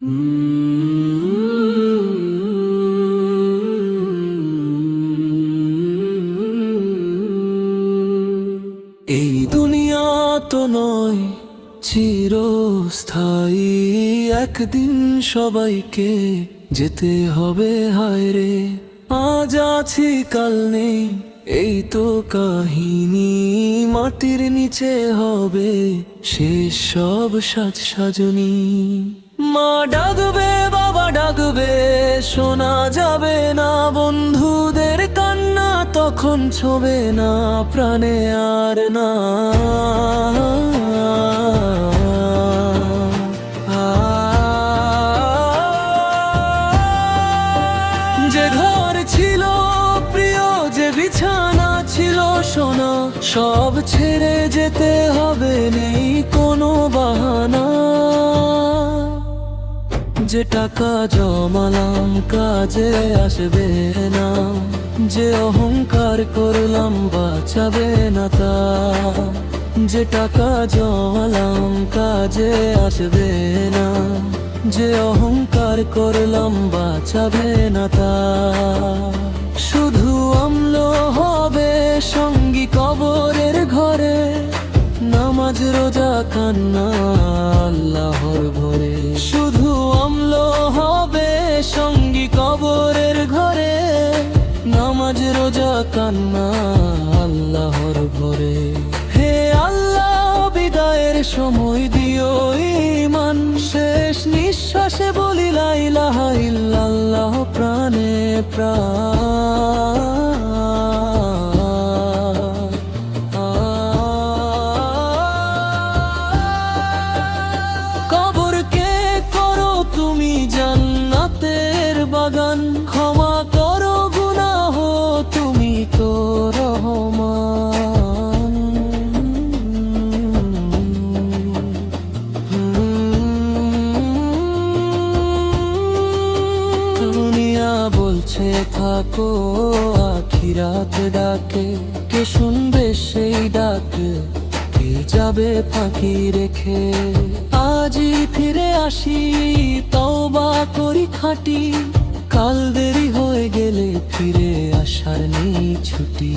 এই দুনিয়া তো নয়, চিরস্থায়ী। একদিন সবাইকে যেতে হবে, হায় রে। আজ আছি, কাল নেই, এই তো কাহিনী। মাটির নিচে হবে, শেষ সব সাজ সাজনি মা ডাকবে, বাবা ডাকবে, শোনা যাবে না। বন্ধুদের কান্না তখন ছোবে না, প্রাণে আর না। যে ঘর ছিল, প্রিয় যে বিছানা ছিল সব ছেড়ে যেতে হবে নেই কোনো বাহানা। যে টাকা জমালাম, কাজে আসবে না। যে অহংকার করলাম, বাঁচাবে না তা। যে টাকা জমালাম, কাজে আসবে না। যে অহংকার করলাম, বাঁচাবে না তা। শুধু অম্ল হবে সঙ্গী কবরের ঘরে। নামাজ, রোজা, কান্না, আল্লাহর ভরে। নামাজ রোজা কান্না, আল্লাহর ভরে। হে আল্লাহ, বিদায়ের সময় দিও ইমান শেষ নিঃশ্বাসে বলি, লা ইলাহা ইল্লাল্লাহ, প্রাণে প্রাণ। বলছে থাকো আখিরাত ডাকে। কে শুনবে সেই ডাক? কে যাবে ফাঁকি রেখে? আজই ফিরে আসি, তওবা করি খাটি। কাল দেরি হয়ে গেলে ফিরে আসার নেই ছুটি।